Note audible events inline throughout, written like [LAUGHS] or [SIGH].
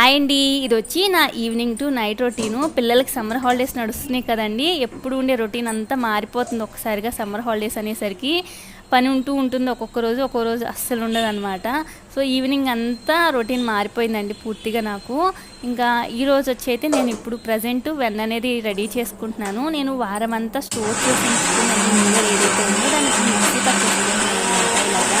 Hi అండి. ఇది వచ్చి నా ఈవినింగ్ టు నైట్ రొటీను. పిల్లలకి సమ్మర్ హాలిడేస్ నడుస్తున్నాయి కదండి. ఎప్పుడు ఉండే రొటీన్ అంతా మారిపోతుంది ఒక్కసారిగా సమ్మర్ హాలిడేస్ అనేసరికి. పని ఉంటూ ఉంటుంది ఒక్కొక్క రోజు ఒక్కొక్క రోజు అస్సలు ఉండదు అనమాట సో ఈవినింగ్ అంతా రొటీన్ మారిపోయిందండి పూర్తిగా నాకు. ఇంకా ఈరోజు వచ్చి అయితే నేను ఇప్పుడు ప్రజెంట్ వెన్న అనేది రెడీ చేసుకుంటున్నాను. నేను వారం అంతా స్టోర్ చేసి ఏదైతే ఉందో దానికి మిక్సీ పట్టుకుంటున్నాను ఇలాగా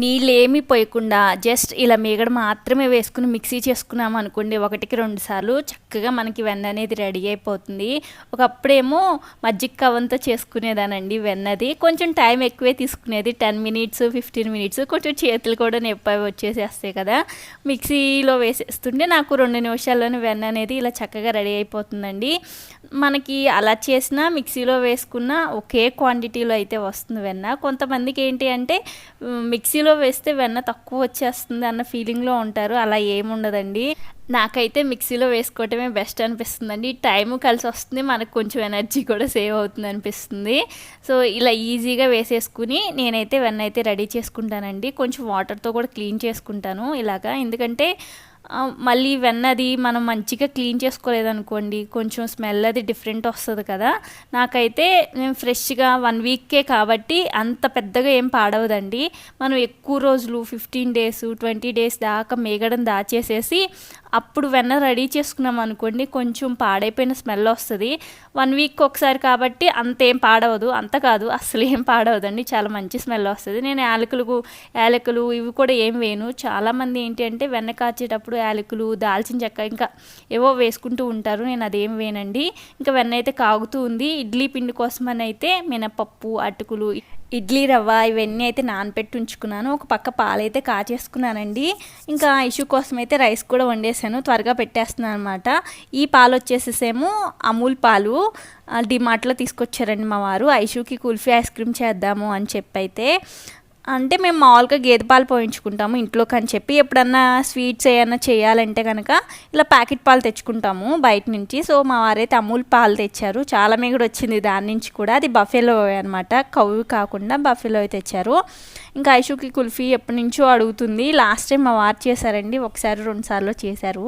నీళ్ళేమీ పోయకుండా జస్ట్ ఇలా మీగడ మాత్రమే వేసుకుని మిక్సీ చేసుకున్నాం అనుకోండి ఒకటికి రెండు సార్లు చక్కగా మనకి వెన్న అనేది రెడీ అయిపోతుంది. ఒకప్పుడేమో మజ్జిగ కవంతో చేసుకునేదానండి వెన్నది. కొంచెం టైం ఎక్కువే తీసుకునేది టెన్ మినిట్స్ ఫిఫ్టీన్ మినిట్స్ కొంచెం చేతులు కూడా నొప్పి వచ్చేసేస్తాయి కదా. మిక్సీలో వేసేస్తుంటే నాకు రెండు నిమిషాల్లోనే వెన్న అనేది ఇలా చక్కగా రెడీ అయిపోతుందండి. మనకి అలా చేసినా మిక్సీలో వేసుకున్న ఒకే క్వాంటిటీలో అయితే వస్తుంది వెన్న. కొంతమందికి ఏంటి అంటే మిక్సీ మిక్సీలో వేస్తే వెన్న తక్కువ వచ్చేస్తుంది అన్న ఫీలింగ్లో ఉంటారు. అలా ఏముండదండి. నాకైతే మిక్సీలో వేసుకోవటమే బెస్ట్ అనిపిస్తుందండి. టైం కలిసి వస్తుంది మనకు కొంచెం ఎనర్జీ కూడా సేవ్ అవుతుంది అనిపిస్తుంది. సో ఇలా ఈజీగా వేసేసుకుని నేనైతే వెన్న అయితే రెడీ చేసుకుంటానండి. కొంచెం వాటర్తో కూడా క్లీన్ చేసుకుంటాను ఇలాగా. ఎందుకంటే మళ్ళీ వెన్నది మనం మంచిగా క్లీన్ చేసుకోలేదనుకోండి కొంచెం స్మెల్ అది డిఫరెంట్ వస్తుంది కదా. నాకైతే నేను ఫ్రెష్గా వన్ వీక్కే కాబట్టి అంత పెద్దగా ఏం పాడవదండి. మనం ఎక్కువ రోజులు ఫిఫ్టీన్ డేస్ ట్వంటీ డేస్ దాకా మేగడం దాచేసేసి అప్పుడు వెన్న రెడీ చేసుకున్నాం అనుకోండి కొంచెం పాడైపోయిన స్మెల్ వస్తుంది. వన్ వీక్ ఒకసారి కాబట్టి అంత ఏం పాడవదు అంత కాదు అసలు ఏం పాడవదండి. చాలా మంచి స్మెల్ వస్తుంది. నేను యాలకులు యాలకులు ఇవి కూడా ఏం వేయను. చాలామంది ఏంటి అంటే వెన్న కాచేటప్పుడు యాలకులు దాల్చిన చెక్క ఇంకా ఏవో వేసుకుంటూ ఉంటారు. నేను అదేం వేయనండి. ఇంకా వెన్న అయితే కాగుతూ ఉంది. ఇడ్లీ పిండి కోసం అని అయితే మినపప్పు అటుకులు ఇడ్లీ రవ్వ ఇవన్నీ అయితే నానపెట్టి ఉంచుకున్నాను. ఒక పక్క పాలైతే కాచేసుకున్నానండి. ఇంకా ఇష్యూ కోసం అయితే రైస్ కూడా వండేసాను. త్వరగా పెట్టేస్తున్నాను అనమాట ఈ పాలు వచ్చేసేసేమో అమూల్ పాలు డిమార్ట్లో తీసుకొచ్చారండి మా వారు. ఐషుకి కుల్ఫీ ఐస్ క్రీమ్ చేద్దాము అని చెప్పి అయితే అంటే మేము మామూలుగా గేదె పాలు పోయించుకుంటాము ఇంట్లోకి అని చెప్పి. ఎప్పుడన్నా స్వీట్స్ ఏమైనా చేయాలంటే కనుక ఇలా ప్యాకెట్ పాలు తెచ్చుకుంటాము బయట నుంచి. సో మా వారైతే అమూల్ పాలు తెచ్చారు. చాలా మిగుడు వచ్చింది దాని నుంచి కూడా. అది బఫెలో అనమాట కవ్వు కాకుండా బఫెలో తెచ్చారు. ఇంకా ఐషుకి కుల్ఫీ ఎప్పటి నుంచో అడుగుతుంది. లాస్ట్ టైం మా వారు చేశారండి. ఒకసారి రెండు సార్లు చేశారు.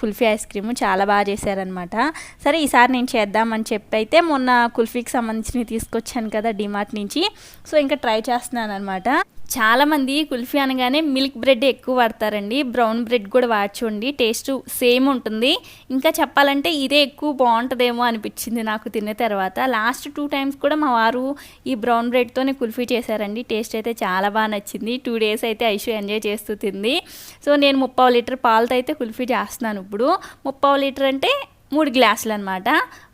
కుల్ఫీ ఐస్ క్రీమ్ చాలా బాగా చేశారనమాట సరే ఈసారి నేను చేద్దామని చెప్పి అయితే మొన్న కుల్ఫీకి సంబంధించినవి తీసుకొచ్చాను కదా డిమార్ట్ నుంచి. సో ఇంకా ట్రై చేస్తున్నాను అనమాట చాలామంది కుల్ఫీ అనగానే మిల్క్ బ్రెడ్ ఎక్కువ వాడతారండి. బ్రౌన్ బ్రెడ్ కూడా వాడుకోండి టేస్ట్ సేమ్ ఉంటుంది. ఇంకా చెప్పాలంటే ఇదే ఎక్కువ బాగుంటుందేమో అనిపించింది నాకు తిన్న తర్వాత. లాస్ట్ టూ టైమ్స్ కూడా మా వారు ఈ బ్రౌన్ బ్రెడ్తోనే కుల్ఫీ చేశారండి. టేస్ట్ అయితే చాలా బాగా నచ్చింది. టూ డేస్ అయితే ఐషు ఎంజాయ్ చేస్తూ తింది. సో నేను ముప్పావు లీటర్ పాలతో అయితే కుల్ఫీ చేస్తున్నాను ఇప్పుడు. ముప్పావు లీటర్ అంటే మూడు గ్లాసులు అనమాట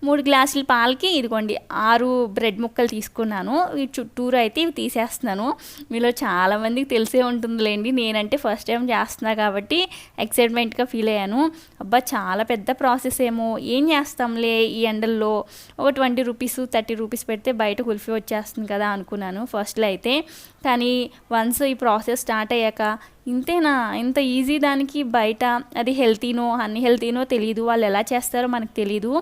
మూడు గ్లాసుల పాలకి ఇదిగోండి ఆరు బ్రెడ్ ముక్కలు తీసుకున్నాను. ఈ చుట్టూరు అయితే ఇవి తీసేస్తున్నాను. మీలో చాలామందికి తెలిసే ఉంటుందిలేండి. నేనంటే ఫస్ట్ టైం చేస్తున్నా కాబట్టి ఎక్సైట్మెంట్గా ఫీల్ అయ్యాను. అబ్బా చాలా పెద్ద ప్రాసెస్ ఏమో. ఏం చేస్తాంలే ఈ ఎండల్లో? ఒక ట్వంటీ రూపీస్ థర్టీ రూపీస్ పెడితే బయట కుల్ఫీ వచ్చేస్తుంది కదా అనుకున్నాను ఫస్ట్లో అయితే. కానీ వన్స్ ఈ ప్రాసెస్ స్టార్ట్ అయ్యాక ఇంతేనా? ఇంత ఈజీ దానికి బయట అది హెల్తీనో అన్ని హెల్తీనో తెలియదు వాళ్ళు ఎలా చేస్తారో మనకు తెలియదు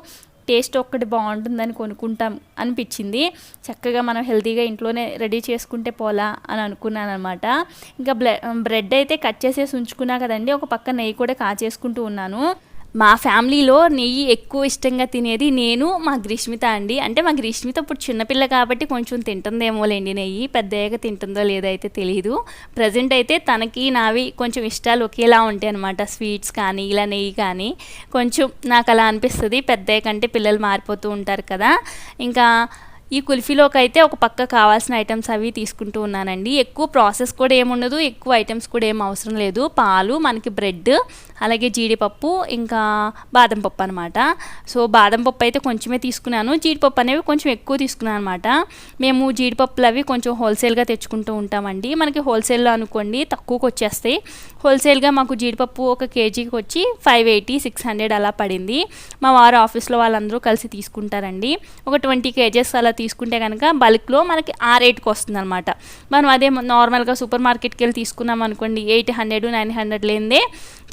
టేస్ట్ ఒక్కటి బాగుంటుందని కొనుక్కుంటాం అనిపించింది. చక్కగా మనం హెల్తీగా ఇంట్లోనే రెడీ చేసుకుంటే పోలా అని అనుకున్నాను అనమాట ఇంకా బ్లె బ్రెడ్ అయితే కట్ చేసేసి ఉంచుకున్నా కదండి. ఒక పక్క నెయ్యి కూడా కాచేసుకుంటూ ఉన్నాను. మా ఫ్యామిలీలో నెయ్యి ఎక్కువ ఇష్టంగా తినేది నేను మా గ్రీష్మిత అండి. అంటే మా గ్రీష్మిత ఇప్పుడు చిన్నపిల్ల కాబట్టి కొంచెం తింటుందేమోలేండి నెయ్యి పెద్దయ్యాక తింటుందో లేదో అయితే తెలియదు ప్రజెంట్ అయితే తనకి నావి కొంచెం ఇష్టాలు ఒకేలా ఉంటాయి అనమాట స్వీట్స్ కానీ ఇలా నెయ్యి కానీ. కొంచెం నాకు అలా అనిపిస్తుంది. పెద్దయ్య కంటే పిల్లలు మారిపోతూ ఉంటారు కదా. ఇంకా ఈ కుల్ఫీలోకి అయితే ఒక పక్క కావాల్సిన ఐటమ్స్ అవి తీసుకుంటూ ఉన్నానండి. ఎక్కువ ప్రాసెస్ కూడా ఏముండదు ఎక్కువ ఐటమ్స్ కూడా ఏం అవసరం లేదు. పాలు మనకి బ్రెడ్ అలాగే జీడిపప్పు ఇంకా బాదం పప్పు అనమాట సో బాదం పప్పు అయితే కొంచెమే తీసుకున్నాను. జీడిపప్పు అనేవి కొంచెం ఎక్కువ తీసుకున్నాను అనమాట మేము జీడిపప్పులు అవి కొంచెం హోల్సేల్గా తెచ్చుకుంటూ ఉంటామండి. మనకి హోల్సేల్లో అనుకోండి తక్కువకి వచ్చేస్తాయి. హోల్సేల్గా మాకు జీడిపప్పు ఒక కేజీకి వచ్చి ఫైవ్ ఎయిటీ సిక్స్ హండ్రెడ్ అలా పడింది. మా వారు ఆఫీస్లో వాళ్ళందరూ కలిసి తీసుకుంటారండి. ఒక ట్వంటీ కేజెస్ అలా తీసుకుంటే కనుక బల్క్లో మనకి ఆ రేట్కి వస్తుంది అనమాట మనం అదే నార్మల్గా సూపర్ మార్కెట్కి వెళ్ళి తీసుకున్నాం అనుకోండి ఎయిట్ హండ్రెడ్ నైన్ హండ్రెడ్ లేనిదే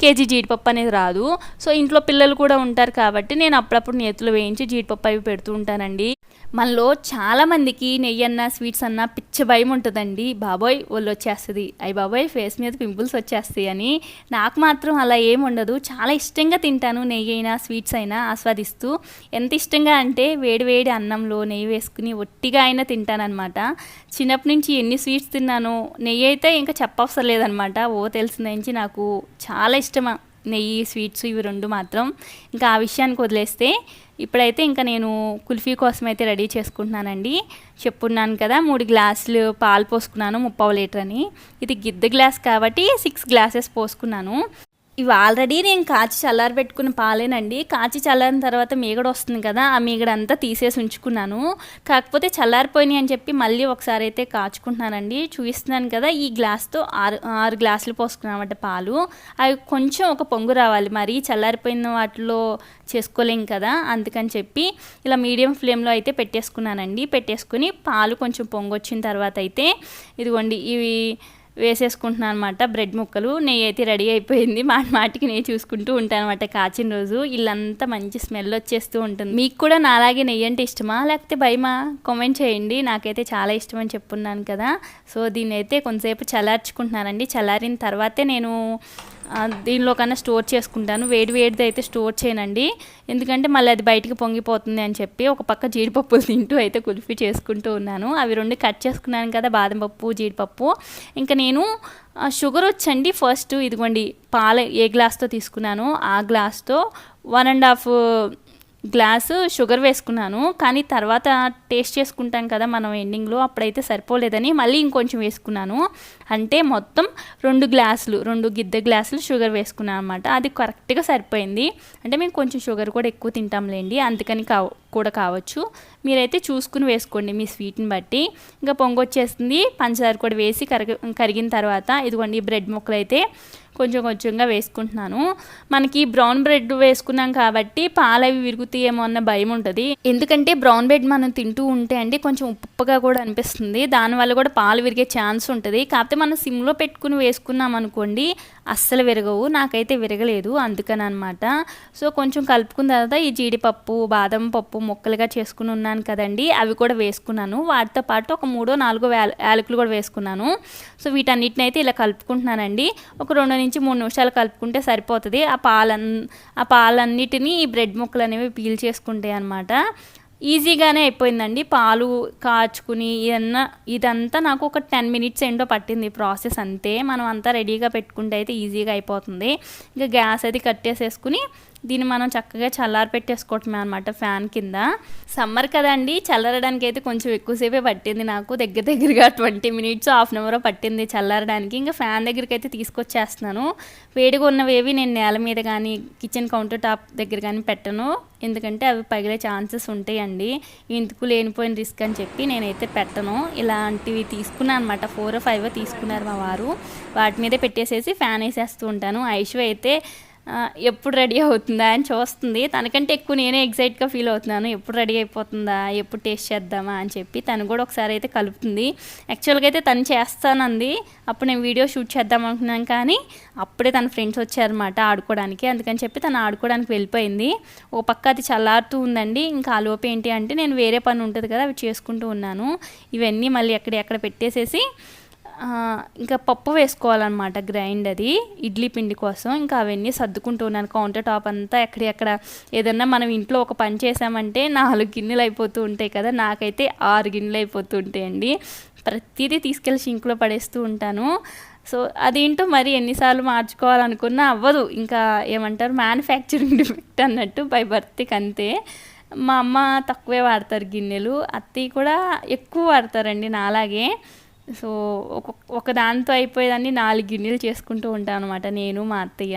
కేజీ జీడిపప్పు అనేది రాదు. సో ఇంట్లో పిల్లలు కూడా ఉంటారు కాబట్టి నేను అప్పుడప్పుడు నేతులు వేయించి జీడిపప్పు అవి పెడుతూ ఉంటానండి. మనలో చాలామందికి నెయ్యి అన్న స్వీట్స్ అన్న పిచ్చ భయం ఉంటుందండి. బాబోయ్ ఒళ్ళు వచ్చేస్తుంది అయ్యి బాబోయ్ ఫేస్ మీద పింపుల్స్ వచ్చేస్తాయి అని. నాకు మాత్రం అలా ఏముండదు ఉండదు. చాలా ఇష్టంగా తింటాను నెయ్యి అయినా స్వీట్స్ అయినా ఆస్వాదిస్తూ. ఎంత ఇష్టంగా అంటే వేడి వేడి అన్నంలో నెయ్యి వేసుకుని ఒట్టిగా అయినా తింటానన్నమాట. చిన్నప్పటి నుంచి ఎన్ని స్వీట్స్ తిన్నానో నెయ్యి అయితే ఇంకా చెప్పవసరం లేదనమాట ఓ తెలిసిన నుంచి నాకు చాలా ఇష్టమా. నెయ్యి స్వీట్స్ ఇవి రెండు మాత్రం ఇంకా ఆ విషయానికి వదిలేస్తే ఇప్పుడైతే ఇంకా నేను కుల్ఫీ కోసం అయితే రెడీ చేసుకుంటున్నానండి. చెప్పున్నాను కదా మూడు గ్లాసులు పాలు పోసుకున్నాను ముప్పావు లీటర్ అని. ఇది గిద్ద గ్లాస్ కాబట్టి సిక్స్ గ్లాసెస్ పోసుకున్నాను. ఇవి ఆల్రెడీ నేను కాచి చల్లారి పెట్టుకున్న పాలేనండి. కాచి చల్లారిన తర్వాత మీగడ వస్తుంది కదా ఆ మీగడ అంతా తీసేసి ఉంచుకున్నాను. కాకపోతే చల్లారిపోయినాయి అని చెప్పి మళ్ళీ ఒకసారి అయితే కాచుకుంటున్నానండి. చూపిస్తున్నాను కదా ఈ గ్లాస్తో ఆరు ఆరు గ్లాసులు పోసుకున్నామంట పాలు. అవి కొంచెం ఒక పొంగు రావాలి. మరి చల్లారిపోయిన వాటిలో చేసుకోలేం కదా అందుకని చెప్పి ఇలా మీడియం ఫ్లేమ్లో అయితే పెట్టేసుకున్నానండి. పెట్టేసుకుని పాలు కొంచెం పొంగు వచ్చిన తర్వాత అయితే ఇదిగోండి ఇవి వేసేసుకుంటున్నాను అనమాట బ్రెడ్ ముక్కలు నెయ్యి అయితే రెడీ అయిపోయింది. మాట మాటికి నెయ్యి చూసుకుంటూ ఉంటాను అనమాట కాచిన రోజు. ఇల్లంతా మంచి స్మెల్ వచ్చేస్తూ ఉంటుంది. మీకు కూడా నాలాగే నెయ్యి అంటే ఇష్టమా? లేకపోతే భయమా? కామెంట్ చేయండి. నాకైతే చాలా ఇష్టం అని చెప్పున్నాను కదా. సో దీన్ని అయితే కొంతసేపు చల్లార్చుకుంటున్నానండి. చల్లారిన తర్వాతే నేను దీనిలో కన్నా స్టోర్ చేసుకుంటాను. వేడి వేడిది అయితే స్టోర్ చేయనండి. ఎందుకంటే మళ్ళీ అది బయటికి పొంగిపోతుంది అని చెప్పి ఒక పక్క జీడిపప్పులు [LAUGHS] తింటూ అయితే కుల్ఫీ చేసుకుంటూ ఉన్నాను. అవి రెండు కట్ చేసుకున్నాను కదా బాదం పప్పు జీడిపప్పు. ఇంకా నేను షుగర్ వచ్చండి ఫస్ట్. ఇదిగోండి పాలు ఏ గ్లాస్తో తీసుకున్నాను? ఆ గ్లాస్తో one and half glass sugar వేసుకున్నాను కానీ తర్వాత టేస్ట్ చేసుకుంటాం కదా మనం ఎండింగ్లో అప్పుడైతే సరిపోలేదని మళ్ళీ ఇంకొంచెం వేసుకున్నాను. అంటే మొత్తం రెండు గ్లాసులు రెండు గిద్ద గ్లాసులు షుగర్ వేసుకున్నాను అనమాట అది కరెక్ట్గా సరిపోయింది. అంటే మేము కొంచెం షుగర్ కూడా ఎక్కువ తింటాంలేండి అందుకని కావ కూడా కావచ్చు. మీరైతే చూసుకుని వేసుకోండి మీ స్వీట్ని బట్టి. ఇంకా పొంగొచ్చేస్తుంది పంచదార కూడా వేసి కరిగి కరిగిన తర్వాత ఇదిగోండి బ్రెడ్ ముక్కలు అయితే కొంచెం కొంచెంగా వేసుకుంటున్నాను. మనకి బ్రౌన్ బ్రెడ్ వేసుకున్నాం కాబట్టి పాలు అవి విరుగుతాయేమో అన్న భయం ఉంటుంది. ఎందుకంటే బ్రౌన్ బ్రెడ్ మనం తింటూ ఉంటే అండి కొంచెం ఉప్పు ఉప్పుగా కూడా అనిపిస్తుంది. దానివల్ల కూడా పాలు విరిగే ఛాన్స్ ఉంటుంది. కాకపోతే మనం సిమ్లో పెట్టుకుని వేసుకున్నాం అనుకోండి అస్సలు విరగవు. నాకైతే విరగలేదు అందుకని అనమాట సో కొంచెం కలుపుకున్న తర్వాత ఈ జీడిపప్పు బాదం పప్పు ముక్కలుగా చేసుకుని ఉన్నాను కదండి అవి కూడా వేసుకున్నాను. వాటితో పాటు ఒక మూడో నాలుగో యాలకులు కూడా వేసుకున్నాను. సో వీటన్నిటిని అయితే ఇలా కలుపుకుంటున్నానండి. ఒక రెండు నుంచి మూడు నిమిషాలు కలుపుకుంటే సరిపోతుంది. ఆ పాలన్ ఆ పాలన్నిటినీ ఈ బ్రెడ్ ముక్కలు అనేవి పీల్ చేసుకుంటాయి అనమాట ఈజీగానే అయిపోయిందండి. పాలు కాచుకుని ఇదన్నా ఇదంతా నాకు ఒక టెన్ మినిట్స్ ఏంటో పట్టింది ప్రాసెస్ అంతే. మనం అంతా రెడీగా పెట్టుకుంటే అయితే ఈజీగా అయిపోతుంది. ఇంకా గ్యాస్ అది కట్టేసేసుకుని దీన్ని మనం చక్కగా చల్లారి పెట్టేసుకోవటమే అనమాట ఫ్యాన్ కింద. సమ్మర్ కదండి చల్లారడానికి అయితే కొంచెం ఎక్కువసేపే పట్టింది నాకు. దగ్గర దగ్గరగా twenty minutes half an hour పట్టింది చల్లారడానికి. ఇంకా ఫ్యాన్ దగ్గరికి అయితే తీసుకొచ్చేస్తున్నాను. వేడిగా ఉన్నవేవి నేను నేల మీద కానీ కిచెన్ కౌంటర్ టాప్ దగ్గర కానీ పెట్టను. ఎందుకంటే అవి పగిలే ఛాన్సెస్ ఉంటాయండి. ఇందుకు లేనిపోయిన రిస్క్ అని చెప్పి నేనైతే పెట్టను. ఇలాంటివి తీసుకున్నాను అనమాట ఫోర్ ఫైవ్ తీసుకున్నారు మా వారు. వాటి మీదే పెట్టేసేసి ఫ్యాన్ వేసేస్తూ ఉంటాను. ఐషు అయితే ఎప్పుడు రెడీ అవుతుందా అని చూస్తుంది. తనకంటే ఎక్కువ నేనే ఎగ్జైట్గా ఫీల్ అవుతున్నాను. ఎప్పుడు రెడీ అయిపోతుందా? ఎప్పుడు టేస్ట్ చేద్దామా అని చెప్పి తను కూడా ఒకసారి అయితే కలుపుతుంది. యాక్చువల్గా అయితే తను చేస్తానంది. అప్పుడు నేను వీడియో షూట్ చేద్దాం అనుకున్నాను కానీ అప్పుడే తన ఫ్రెండ్స్ వచ్చారనమాట ఆడుకోవడానికి. అందుకని చెప్పి తను ఆడుకోవడానికి వెళ్ళిపోయింది. ఓ పక్క అది చల్లారుతూ ఉందండి. ఇంకా ఆలోపు ఏంటి అంటే నేను వేరే పని ఉంటుంది కదా అవి చేసుకుంటూ ఉన్నాను. ఇవన్నీ మళ్ళీ ఎక్కడ ఎక్కడ పెట్టేసేసి ఇంకా పప్పు వేసుకోవాలన్నమాట గ్రైండ్ అది ఇడ్లీ పిండి కోసం. ఇంకా అవన్నీ సర్దుకుంటూ ఉన్నాను. కౌంటర్ టాప్ అంతా ఎక్కడెక్కడ ఏదన్నా మనం ఇంట్లో ఒక పని చేసామంటే నాలుగు గిన్నెలు అయిపోతూ ఉంటాయి కదా నాకైతే ఆరు గిన్నెలు అయిపోతూ ఉంటాయండి. ప్రతిదీ తీసుకెళ్ళి షింక్లో పడేస్తూ ఉంటాను. సో అదేంటో మరి ఎన్నిసార్లు మార్చుకోవాలనుకున్నా అవ్వదు. ఇంకా ఏమంటారు మ్యానుఫ్యాక్చరింగ్ డిఫెక్ట్ అన్నట్టు బై బర్త్కి అంతే. మా అమ్మ తక్కువే వాడతారు గిన్నెలు. అత్తయ్య కూడా ఎక్కువ వాడతారండి నాలాగే. సో ఒక ఒక దాంతో అయిపోయేదాన్ని నాలుగు గిన్నెలు చేసుకుంటూ ఉంటాను అనమాట నేను మా అత్తయ్య.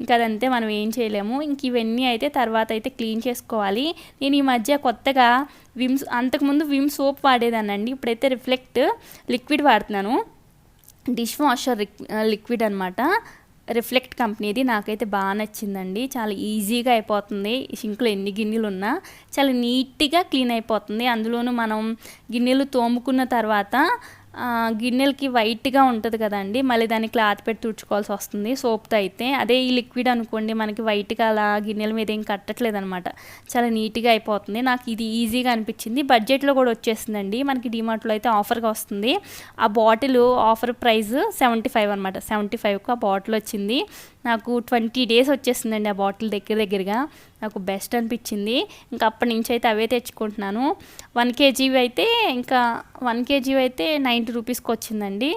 ఇంకా అదంతే మనం ఏం చేయలేము. ఇంక ఇవన్నీ అయితే తర్వాత అయితే క్లీన్ చేసుకోవాలి. నేను ఈ మధ్య కొత్తగా విమ్స్ అంతకుముందు విమ్ సోప్ వాడేదానండి ఇప్పుడైతే రిఫ్లెక్ట్ లిక్విడ్ వాడుతున్నాను. డిష్ వాషర్ లిక్విడ్ అనమాట రిఫ్లెక్ట్ కంపెనీది. నాకైతే బాగా నచ్చిందండి. చాలా ఈజీగా అయిపోతుంది. సింక్లో ఎన్ని గిన్నెలు ఉన్నా చాలా నీట్గా క్లీన్ అయిపోతుంది. అందులోనూ మనం గిన్నెలు తోముకున్న తర్వాత గిన్నెలకి వైట్గా ఉంటుంది కదండి. మళ్ళీ దాన్ని క్లాత్ పెట్టి తుడుచుకోవాల్సి వస్తుంది. సోప్తో అయితే. అదే ఈ లిక్విడ్ అనుకోండి మనకి వైట్గా అలా గిన్నెల మీద ఏం కట్టట్లేదు అనమాట చాలా నీట్గా అయిపోతుంది. నాకు ఇది ఈజీగా అనిపించింది. బడ్జెట్లో కూడా వచ్చేసిందండి మనకి డిమార్ట్లో అయితే ఆఫర్గా వస్తుంది. ఆ bottle offer price seventy five అనమాట. సెవెంటీ ఫైవ్కి ఆ బాటిల్ వచ్చింది. నాకు ట్వంటీ డేస్ వచ్చేసిందండి ఆ బాటిల్ దగ్గర దగ్గరగా. నాకు బెస్ట్ అనిపించింది. ఇంకా అప్పటి నుంచి అయితే అవే తెచ్చుకుంటున్నాను. వన్ కేజీవి అయితే ఇంకా వన్ కేజీ అయితే నైంటీ రూపీస్కి వచ్చిందండి.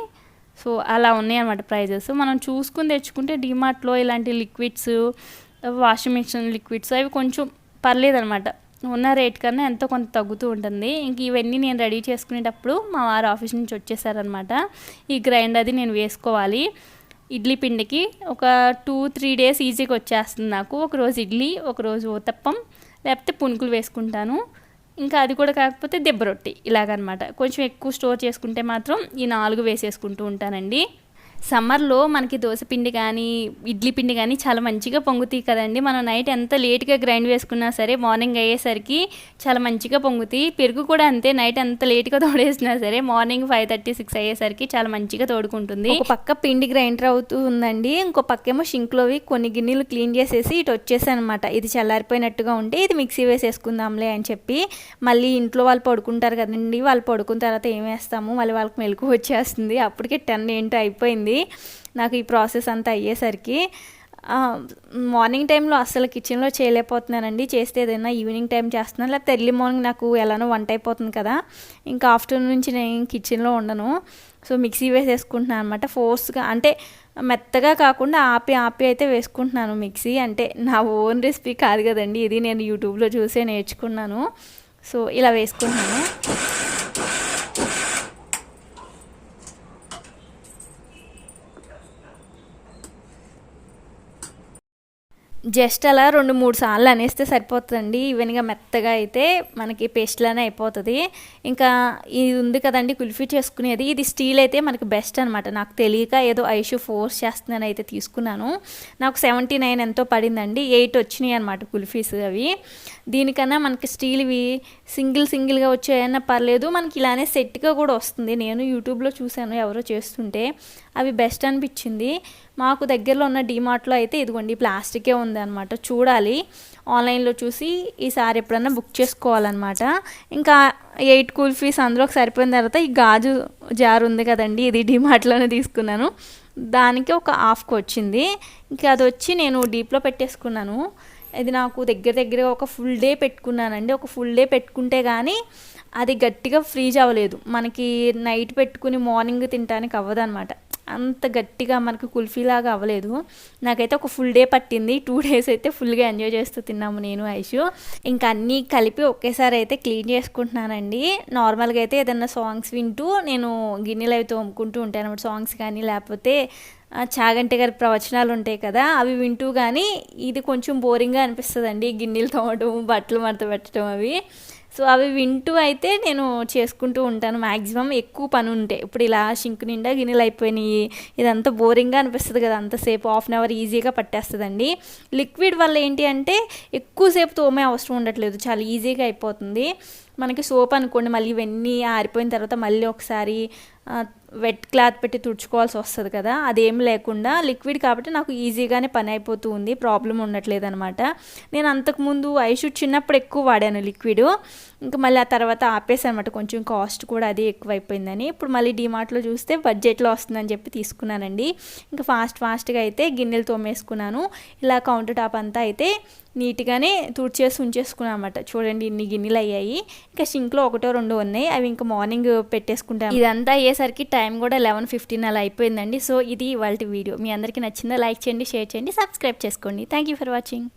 సో అలా ఉన్నాయి అన్నమాట ప్రైజెస్. మనం చూసుకుని తెచ్చుకుంటే డిమార్ట్లో ఇలాంటి లిక్విడ్స్ వాషింగ్ మిషన్ లిక్విడ్స్ అవి కొంచెం పర్లేదనమాట ఉన్న రేట్ కన్నా ఎంతో కొంత తగ్గుతూ ఉంటుంది. ఇంక ఇవన్నీ నేను రెడీ చేసుకునేటప్పుడు మా వారు ఆఫీస్ నుంచి వచ్చేసారనమాట ఈ గ్రైండ్ అది నేను వేసుకోవాలి. ఇడ్లీ పిండికి ఒక టూ త్రీ డేస్ ఈజీగా వచ్చేస్తుంది నాకు. ఒకరోజు ఇడ్లీ ఒకరోజు ఊతప్పం లేకపోతే పునుకులు వేసుకుంటాను. ఇంకా అది కూడా కాకపోతే దెబ్బ రొట్టి ఇలాగనమాట. కొంచెం ఎక్కువ స్టోర్ చేసుకుంటే మాత్రం ఈ నాలుగు వేసేసుకుంటూ ఉంటానండి. సమ్మర్లో మనకి దోశ పిండి కానీ ఇడ్లీ పిండి కానీ చాలా మంచిగా పొంగుతాయి కదండి. మనం నైట్ ఎంత లేట్గా గ్రైండ్ వేసుకున్నా సరే మార్నింగ్ అయ్యేసరికి చాలా మంచిగా పొంగుతాయి. పెరుగు కూడా అంతే నైట్ ఎంత లేట్గా తోడేసినా సరే మార్నింగ్ ఫైవ్ థర్టీ సిక్స్ అయ్యేసరికి చాలా మంచిగా తోడుకుంటుంది. ఒక పక్క పిండి గ్రైండర్ అవుతూ ఉందండి. ఇంకో పక్క ఏమో షింక్లోవి కొన్ని గిన్నెలు క్లీన్ చేసేసి ఇటు వచ్చేసాను అనమాట ఇది చల్లారిపోయినట్టుగా ఉంటే ఇది మిక్సీ వేసేసుకుందాంలే అని చెప్పి మళ్ళీ ఇంట్లో వాళ్ళు పడుకుంటారు కదండి. వాళ్ళు పడుకున్న తర్వాత ఏం వేస్తాము? మళ్ళీ వాళ్ళకి మెలకు వచ్చేస్తుంది. అప్పటికే టెన్ ఏంటో అయిపోయింది. నాకు ఈ ప్రాసెస్ అంతా అయ్యేసరికి మార్నింగ్ టైంలో అస్సలు కిచెన్లో చేయలేకపోతున్నానండి. చేస్తే ఏదైనా ఈవినింగ్ టైం చేస్తున్నాను. లేకపోతే ఎర్లీ మార్నింగ్ నాకు ఎలానో వంట అయిపోతుంది కదా. ఇంకా ఆఫ్టర్నూన్ నుంచి నేను కిచెన్లో ఉండను. సో మిక్సీ వేసేసుకుంటున్నాను అనమాట ఫోర్స్గా అంటే మెత్తగా కాకుండా ఆపి ఆపి అయితే వేసుకుంటున్నాను మిక్సీ. అంటే నా ఓన్ రెసిపీ కాదు కదండి. ఇది నేను యూట్యూబ్లో చూసే నేర్చుకున్నాను. సో ఇలా వేసుకుంటున్నాను. జస్ట్ అలా రెండు మూడు సార్లు అనేస్తే సరిపోతుందండి. ఈవెన్గా మెత్తగా అయితే మనకి పేస్ట్లానే అయిపోతుంది. ఇంకా ఇది ఉంది కదండి కుల్ఫీ చేసుకునేది. ఇది స్టీల్ అయితే మనకి బెస్ట్ అనమాట నాకు తెలియక ఏదో ఐషు ఫోర్స్ చేస్తుందని అయితే తీసుకున్నాను. నాకు సెవెంటీ నైన్ ఎంతో పడిందండి. ఎయిట్ వచ్చినాయి అనమాట కుల్ఫీస్ అవి. దీనికన్నా మనకి స్టీల్వి సింగిల్ సింగిల్గా వచ్చాయన్నా పర్లేదు. మనకి ఇలానే సెట్గా కూడా వస్తుంది. నేను యూట్యూబ్లో చూశాను ఎవరో చేస్తుంటే. అవి బెస్ట్ అనిపించింది. మాకు దగ్గరలో ఉన్న డిమార్ట్లో అయితే ఇదిగోండి ప్లాస్టికే ఉంది. అనమాట చూడాలి. ఆన్లైన్లో చూసి ఈసారి ఎప్పుడన్నా బుక్ చేసుకోవాలన్నమాట. ఇంకా ఎయిట్ కూల్ ఫీస్ అందులోకి సరిపోయిన తర్వాత ఈ గాజు జార్ ఉంది కదండి ఇది డిమార్ట్లోనే తీసుకున్నాను. దానికి ఒక హాఫ్కి వచ్చింది. ఇంకా అది వచ్చి నేను డీప్లో పెట్టేసుకున్నాను. ఇది నాకు దగ్గర దగ్గర ఒక ఫుల్ డే పెట్టుకున్నానండి. ఒక ఫుల్ డే పెట్టుకుంటే కానీ అది గట్టిగా ఫ్రీజ్ అవ్వలేదు. మనకి నైట్ పెట్టుకుని మార్నింగ్ తినడానికి అవ్వదన్నమాట. అంత గట్టిగా మనకు కుల్ఫీలాగా అవ్వలేదు. నాకైతే ఒక ఫుల్ డే పట్టింది. టూ డేస్ అయితే ఫుల్గా ఎంజాయ్ చేస్తూ తిన్నాము నేను ఐషు. ఇంకా అన్నీ కలిపి ఒకేసారి అయితే క్లీన్ చేసుకుంటున్నానండి. నార్మల్గా అయితే ఏదన్నా సాంగ్స్ వింటూ నేను గిన్నెలు అవి తోముకుంటూ ఉంటాను అనమాట సాంగ్స్ కానీ లేకపోతే ఆ, చాగంటి గారి ప్రవచనాలు ఉంటాయి కదా అవి వింటూ కానీ ఇది కొంచెం బోరింగ్గా అనిపిస్తుందండి. గిన్నెలు తోమడం బట్టలు మడత పెట్టడం అవి. సో అవి వింటూ అయితే నేను చేసుకుంటూ ఉంటాను మ్యాక్సిమం ఎక్కువ పని ఉంటే ఇప్పుడు ఇలా షింక్ నిండా గిన్నెలు అయిపోయినాయి ఇదంతా బోరింగ్గా అనిపిస్తుంది కదా అంతసేపు హాఫ్ అన్ అవర్ ఈజీగా పట్టేస్తుందండి. లిక్విడ్ వల్ల ఏంటి అంటే ఎక్కువసేపు తోమే అవసరం ఉండట్లేదు చాలా ఈజీగా అయిపోతుంది. మనకి సోప్ అనుకోండి మళ్ళీ ఇవన్నీ ఆరిపోయిన తర్వాత మళ్ళీ ఒకసారి వెట్ క్లాత్ పెట్టి తుడుచుకోవాల్సి వస్తుంది కదా అదేం లేకుండా లిక్విడ్ కాబట్టి నాకు ఈజీగానే పని అయిపోతూ ఉంది ప్రాబ్లం ఉండట్లేదు అనమాట నేను అంతకుముందు ఐషు చిన్నప్పుడు ఎక్కువ వాడాను లిక్విడ్ ఇంకా మళ్ళీ ఆ తర్వాత ఆపేసాను అనమాట కొంచెం కాస్ట్ కూడా అది ఎక్కువ అయిపోయిందని ఇప్పుడు మళ్ళీ డిమార్ట్లో చూస్తే బడ్జెట్లో వస్తుందని చెప్పి తీసుకున్నానండి. ఇంకా ఫాస్ట్ ఫాస్ట్గా అయితే గిన్నెలు తోమేసుకున్నాను. ఇలా కౌంటర్ టాప్ అంతా అయితే నీట్గానే తుడిచేసి ఉంచేసుకున్నాను అనమాట చూడండి ఇన్ని గిన్నెలు అయ్యాయి. ఇంకా సింక్లో ఒకటో రెండో ఉన్నాయి. అవి ఇంకా మార్నింగ్ పెట్టేసుకుంటాను ఇదంతా అయ్యేసరికి టైం కూడా లెవెన్ ఫిఫ్టీన్ అలా అయిపోయిందండి. సో ఇది ఇవాళ వీడియో. మీ అందరికీ నచ్చిందా లైక్ చేయండి షేర్ చేయండి సబ్స్క్రైబ్ చేసుకోండి. Thank you for watching.